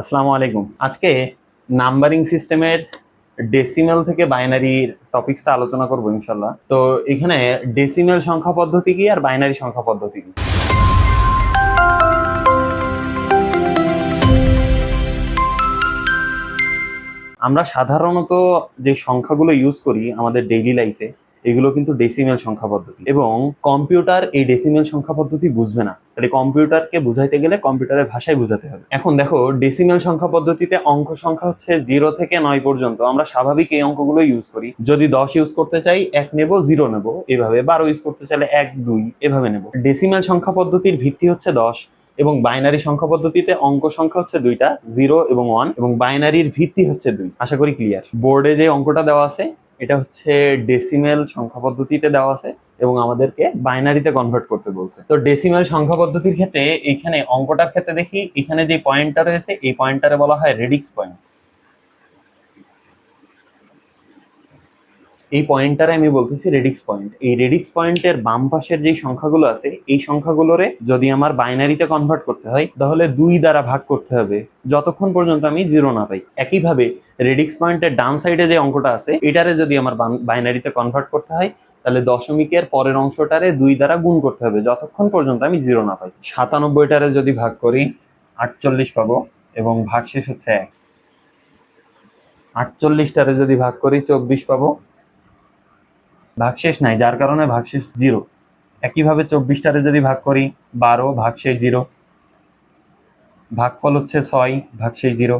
আসসালামু আলাইকুম। আজকে নাম্বারিং সিস্টেমের ডেসিমেল থেকে বাইনারির টপিকসটা আলোচনা করব ইনশাল্লাহ তো এখানে ডেসিমেল সংখ্যা পদ্ধতি কি আর বাইনারি সংখ্যা পদ্ধতি কি? আমরা সাধারণত যে সংখ্যাগুলো ইউজ করি আমাদের ডেইলি লাইফে এগুলো কিন্তু ডেসিমেল সংখ্যা পদ্ধতি। এবং কম্পিউটার এই ডেসিমেল সংখ্যা পদ্ধতি বুঝবে না। তাহলে কম্পিউটারকে বুঝাইতে গেলে কম্পিউটারের ভাষায় বুঝাতে হবে। এখন দেখো ডেসিমেল সংখ্যা পদ্ধতিতে অঙ্ক সংখ্যা হচ্ছে জিরো থেকে নয় পর্যন্ত। আমরা স্বাভাবিক এই অঙ্কগুলো ইউজ করি। যদি দশ ইউজ করতে চাই, এক নেব জিরো নেব। এভাবে বারো ইউজ করতে চাইলে এক, দুই, এভাবে নেব। ডেসিমেল সংখ্যা পদ্ধতির ভিত্তি হচ্ছে দশ। এবং বাইনারি সংখ্যা পদ্ধতিতে অঙ্ক সংখ্যা হচ্ছে দুইটা জিরো এবং ওয়ান এবং বাইনারির ভিত্তি হচ্ছে দুই। আশা করি ক্লিয়ার বোর্ডে যে অঙ্কটা দেওয়া আছে এটা হচ্ছে ডেসিমেল সংখ্যা পদ্ধতিতে দেওয়া আছে এবং আমাদেরকে বাইনারিতে কনভার্ট করতে বলছে। তো ডেসিমেল সংখ্যা পদ্ধতির ক্ষেত্রে এখানে অঙ্কটার ক্ষেত্রে দেখি, এখানে যে পয়েন্টটা রয়েছে, এই পয়েন্টটারে বলা হয় রেডিক্স পয়েন্ট এই পয়েন্টটারে আমি বলতেছি রেডিক্স পয়েন্ট এই রেডিক্স পয়েন্টের বাম পাশের যে সংখ্যাগুলো আছে, এই সংখ্যাগুলোরে যদি আমার বাইনারিতে কনভার্ট করতে হয়, তাহলে দুই দ্বারা ভাগ করতে হবে। যতক্ষণ পর্যন্ত আমি জিরো না পাই। একইভাবে রেডিক্স পয়েন্টের ডান সাইডে যে অঙ্কটা আছে, এটারে যদি আমার বাইনারিতে কনভার্ট করতে হয়, তাহলে দশমিকের পরের অংশটারে দুই দ্বারা গুণ করতে হবে, যতক্ষণ পর্যন্ত আমি জিরো না পাই। সাতানব্বইটারে যদি ভাগ করি, আটচল্লিশ পাবো এবং ভাগ শেষ হচ্ছে এক। আটচল্লিশটারে যদি ভাগ করি, চব্বিশ পাবো। ভাগশেষ নাই, যার কারণে ভাগশেষ জিরো একইভাবে চব্বিশটারে যদি ভাগ করি, বারো, ভাগশেষ জিরো ভাগফল হচ্ছে ছয়, ভাগশেষ জিরো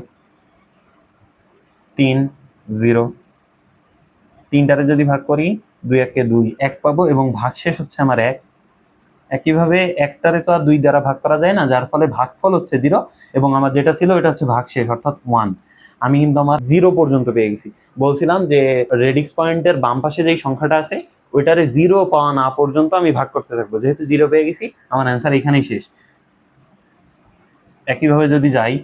তিন জিরো তিনটারে যদি ভাগ করি, দুই একে দুই, এক পাবো এবং ভাগশেষ হচ্ছে আমার এক। একইভাবে একটারে তো আর দুই দ্বারা ভাগ করা যায় না, যার ফলে ভাগফল হচ্ছে জিরো এবং আমার যেটা ছিল, এটা হচ্ছে ভাগশেষ, অর্থাৎ ওয়ান আমি কিন্তু আমার জিরো পর্যন্ত পেয়ে গেছি। বলছিলাম যে রেডিক্স পয়েন্টের বাম পাশে যেই সংখ্যাটা আছে, ওইটারে জিরো পাওয়া না পর্যন্ত আমি ভাগ করতে থাকব। যেহেতু জিরো পেয়ে গেছি, আমার অ্যান্সার এখানেই শেষ। একইভাবে যদি যাই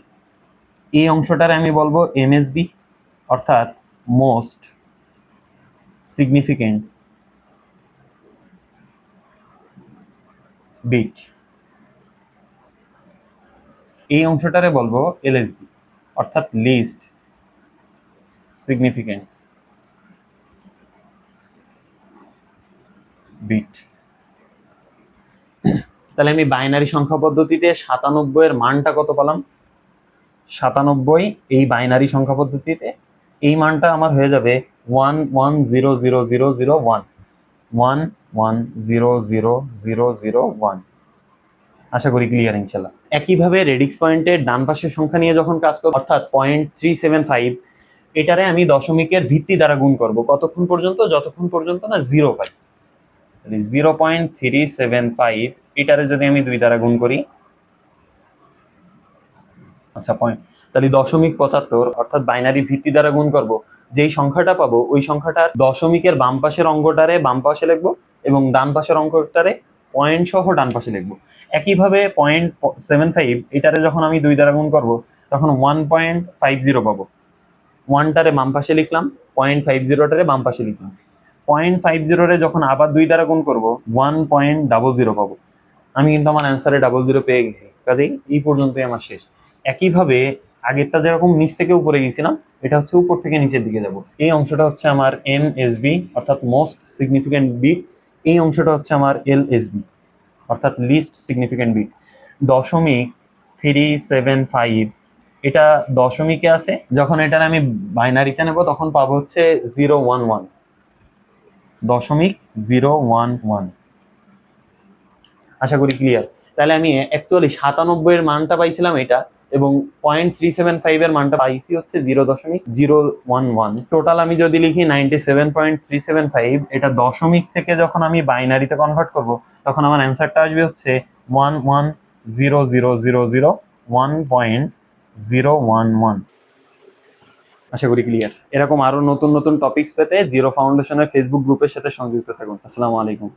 এই অংশটারে আমি বলব এমএসবি অর্থাৎ মোস্ট সিগনিফিকেন্ট বিট এই অংশটারে বলব এলএসবি অর্থাৎ লিস্ট সিগনিফিকেন্ট বিট তাহলে আমি বাইনারি সংখ্যা পদ্ধতিতে সাতানব্বই এর মানটা কত পেলাম? সাতানব্বই এই বাইনারি সংখ্যা পদ্ধতিতে এই মানটা আমার হয়ে যাবে one one zero zero zero zero one. One one zero zero zero zero one. আশা করি ক্লিয়ার ইনশাল্লাহ একইভাবে রেডিক্স পয়েন্টের ডান পাশের সংখ্যা নিয়ে যখন কাজ করব অর্থাৎ পয়েন্ট থ্রি সেভেন ফাইভ এটারে আমি দশমিকের ভিত্তি দ্বারা গুণ করব। কতক্ষণ পর্যন্ত? যতক্ষণ পর্যন্ত না জিরো পাই। Zero point three seven five, এটারে যদি আমি দুই দ্বারা গুণ করি আচ্ছা পয়েন্ট তাহলে দশমিক পঁচাত্তর, অর্থাৎ বাইনারি ভিত্তি দ্বারা গুণ করব। যেই সংখ্যাটা পাবো, ওই সংখ্যাটার দশমিকের বাম পাশের অঙ্কটারে বাম পাশে লিখব এবং ডান পাশের অঙ্কটারে পয়েন্ট সহ ডান পাশে লিখব। একইভাবে পয়েন্ট সেভেন ফাইভ এটারে যখন আমি দুই দ্বারা গুণ করব, তখন ওয়ান পয়েন্ট ফাইভ জিরো পাবো। ওয়ানটারে বাম পাশে লিখলাম পয়েন্ট ফাইভ জিরোটারে বাম পাশে লিখলাম। পয়েন্ট ফাইভ জিরোরে যখন আবার দুই দ্বারা গুণ করব ওয়ান পয়েন্ট ডাবল জিরো পাবো। আমি কিন্তু আমার অ্যান্সারে ডাবল জিরো পেয়ে গেছি। কাজেই এই পর্যন্তই আমার শেষ। একইভাবে আগেরটা যেরকম নিচ থেকে উপরে গেছিলাম, এটা হচ্ছে উপর থেকে নিচের দিকে যাব। এই অংশটা হচ্ছে আমার এম এস বি অর্থাৎ মোস্ট সিগনিফিক্যান্ট বিট এই অংশটা হচ্ছে আমার এল এস বি অর্থাৎ লিস্ট সিগনিফিক্যান্ট বিট দশমিক থ্রি সেভেন ফাইভ এটা দশমিকে আছে, যখন এটার আমি বাইনারিতে নেব, তখন পাবো হচ্ছে জিরো ওয়ান ওয়ান দশমিক জিরো ওয়ান ওয়ান আশা করি ক্লিয়ার তাহলে আমি অ্যাকচুয়ালি সাতানব্বই এর মানটা পাইছিলাম এটা, এবং পয়েন্ট থ্রি সেভেন ফাইভ এর মানটা পাইছি হচ্ছে জিরো দশমিক জিরো ওয়ান ওয়ান টোটাল আমি যদি লিখি ninety seven point three seven five এটা দশমিক থেকে যখন আমি বাইনারিতে কনভার্ট করব, তখন আমার অ্যান্সারটা আসবে হচ্ছে one one zero zero zero zero one point zero one one আশা করি ক্লিয়ার এরকম আরও নতুন নতুন টপিকস পেতে জিরো ফাউন্ডেশনের ফেসবুক গ্রুপের সাথে সংযুক্ত থাকুন। আসসালামু আলাইকুম।